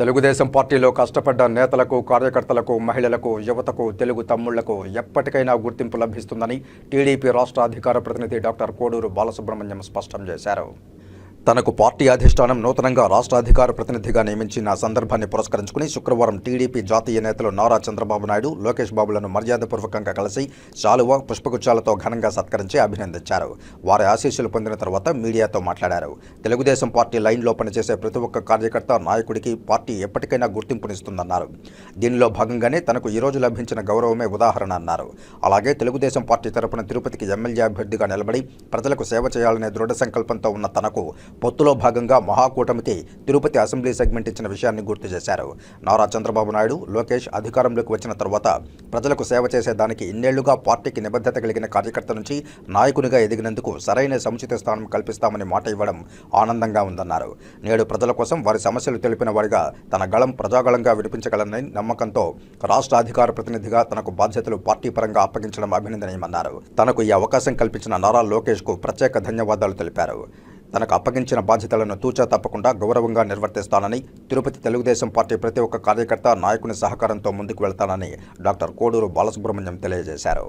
తెలుగుదేశం పార్టీలో కష్టపడ్డ నేతలకు కార్యకర్తలకు మహిళలకు యువతకు తెలుగు తమ్ముళ్ళకు ఎప్పటికైనా గుర్తింపు లభిస్తుందని టీడీపీ రాష్ట్ర అధికార ప్రతినిధి డాక్టర్ కోడూరు బాలసుబ్రహ్మణ్యం స్పష్టం చేశారు. తనకు పార్టీ అధిష్టానం నూతనంగా రాష్ట్ర అధికార ప్రతినిధిగా నియమించిన సందర్భాన్ని పురస్కరించుకుని శుక్రవారం టీడీపీ జాతీయ నేతలు నారా చంద్రబాబు నాయుడు లోకేష్ బాబులను మర్యాదపూర్వకంగా కలిసి శాలువ పుష్పగుచ్చాలతో ఘనంగా సత్కరించి అభినందించారు. వారి ఆశీస్సులు పొందిన తర్వాత మీడియాతో మాట్లాడారు. తెలుగుదేశం పార్టీ లైన్లో పనిచేసే ప్రతి ఒక్క కార్యకర్త నాయకుడికి పార్టీ ఎప్పటికైనా గుర్తింపునిస్తుందన్నారు. దీనిలో భాగంగానే తనకు ఈ రోజు లభించిన గౌరవమే ఉదాహరణ అన్నారు. అలాగే తెలుగుదేశం పార్టీ తరపున తిరుపతికి ఎమ్మెల్యే అభ్యర్థిగా నిలబడి ప్రజలకు సేవ చేయాలనే దృఢ సంకల్పంతో ఉన్న తనకు పొత్తులో భాగంగా మహాకూటమికి తిరుపతి అసెంబ్లీ సెగ్మెంట్ ఇచ్చిన విషయాన్ని గుర్తు చేశారు. నారా చంద్రబాబు నాయుడు లోకేష్ అధికారంలోకి వచ్చిన తర్వాత ప్రజలకు సేవ చేసేదానికి ఇన్నేళ్ళుగా పార్టీకి నిబద్ధత కలిగిన కార్యకర్త నుంచి నాయకునిగా ఎదిగినందుకు సరైన సముచిత స్థానం కల్పిస్తామని మాట ఇవ్వడం ఆనందంగా ఉందన్నారు. నేడు ప్రజల కోసం వారి సమస్యలు తెలిపిన వారిగా తన గళం ప్రజాగళంగా వినిపించగలనని నమ్మకంతో రాష్ట్ర అధికార ప్రతినిధిగా తనకు బాధ్యతలు పార్టీ పరంగా అప్పగించడం అభినందనీయమన్నారు. తనకు ఈ అవకాశం కల్పించిన నారా లోకేష్కు ప్రత్యేక ధన్యవాదాలు తెలిపారు. తనకు అప్పగించిన బాధ్యతలను తూచా తప్పకుండా గౌరవంగా నిర్వర్తిస్తానని తిరుపతి తెలుగుదేశం పార్టీ ప్రతి ఒక్క కార్యకర్త నాయకుని సహకారంతో ముందుకు వెళ్తానని డాక్టర్ కోడూరు బాలసుబ్రహ్మణ్యం తెలియజేశారు.